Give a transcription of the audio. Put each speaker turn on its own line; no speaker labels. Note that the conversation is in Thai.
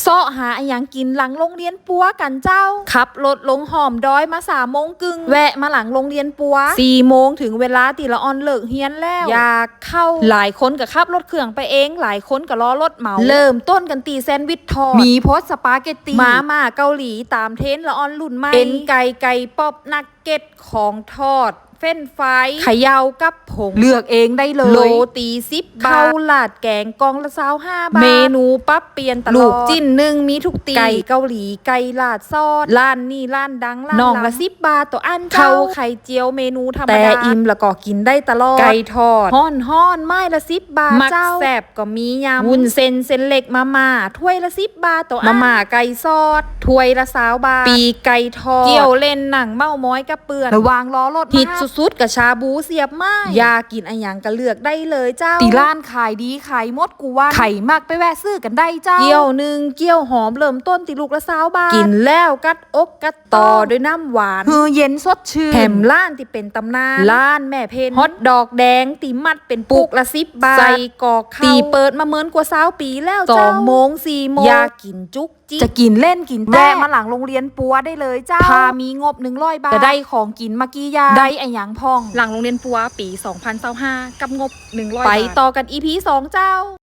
เสาะหาอะหยังกินหลังโรงเรียนปัวกันเจ้า ขับรถลงหอมดอยมาสามโมงกึ่งแวะมาหลังโรงเรียนปัวสี่โมงถึงเวลาตีละออนเลิกเฮียนแล้ว อยากเข้า หลายคนก็ขับรถเครื่องไปเอง หลายคนก็ล้อรถเหมา เริ่มต้นกันตีแซนด์วิชทอดมีโพสต์สปาเกตตีมาม่าเกาหลีตามเทรนด์ละออนรุ่นใหม่เป็นไก่ไก่ป๊อปนักเก็ตของทอดเฟ้นไฟรายเขยาวกับผง เลือกเองได้เลย โลตีสิบบาทข้าวหลาดแกงกองละสาวห้าบาท เมนูปั๊บเปลี่ยนตลอด ลูกจิ้นหนึ่งมีทุกตี ไก่เกาหลีไก่ลาดซอสร้านนี่ร้านดังร้านน้องละสิบบาทตัวอันเจ้าไข่เจียวเมนูธรรมดา แต่อิ่มแล้วก็กินได้ตลอด ไก่ทอดห้อนห้อนๆไม้ละสิบบาทมักแซบก็มียำวุ้นเส้นเส้นเล็กมาม่าถ้วยละสิบบาทตัวอันมาม่าไก่ซอสถ้วยละสาวบาทปีกไก่ทอดเกี่ยวเล่นหนังเมาม้อยกับเปื่อนระวางล้อรถฮิตสุดๆกับชาบูเสียบไม้อยากกินอะหยังก็เลือกได้เลยเจ้าตีร้านขายดีขายหมดกูว่าไข่มากไปแวะซื้อกันได้เจ้า เกี่ยวหนึ่งเกี่ยวหอมเริ่มต้นตีลูกละสาวบาทกินแล้วกัดอกกัดต่อด้วยน้ำหวาน
เฮือเย็นสดชื่น
แถมล้านที่เป็นตำนานล้านแม่เพนฮอตดอกแดงตีมัดเป็นปุกละสิบบาทใส่กอกข้าวตีเปิดมาเมินกว่าสาวปีแล้วสองโมงสี่โมงอยากกินจุกจิก
จะกินเล่นกินแต่
แวะมาหลังโรงเรียนปัวได้เลยเจ้าพามีงบหนึ่งร้อยบาทจะได้ของกินมากี่อย่างได้อะหยังพอง
หลังโรงเรียนปัวปี 2025 กับงบ 100
ไป
บาท
ต่อกันอีพีสองเจ้า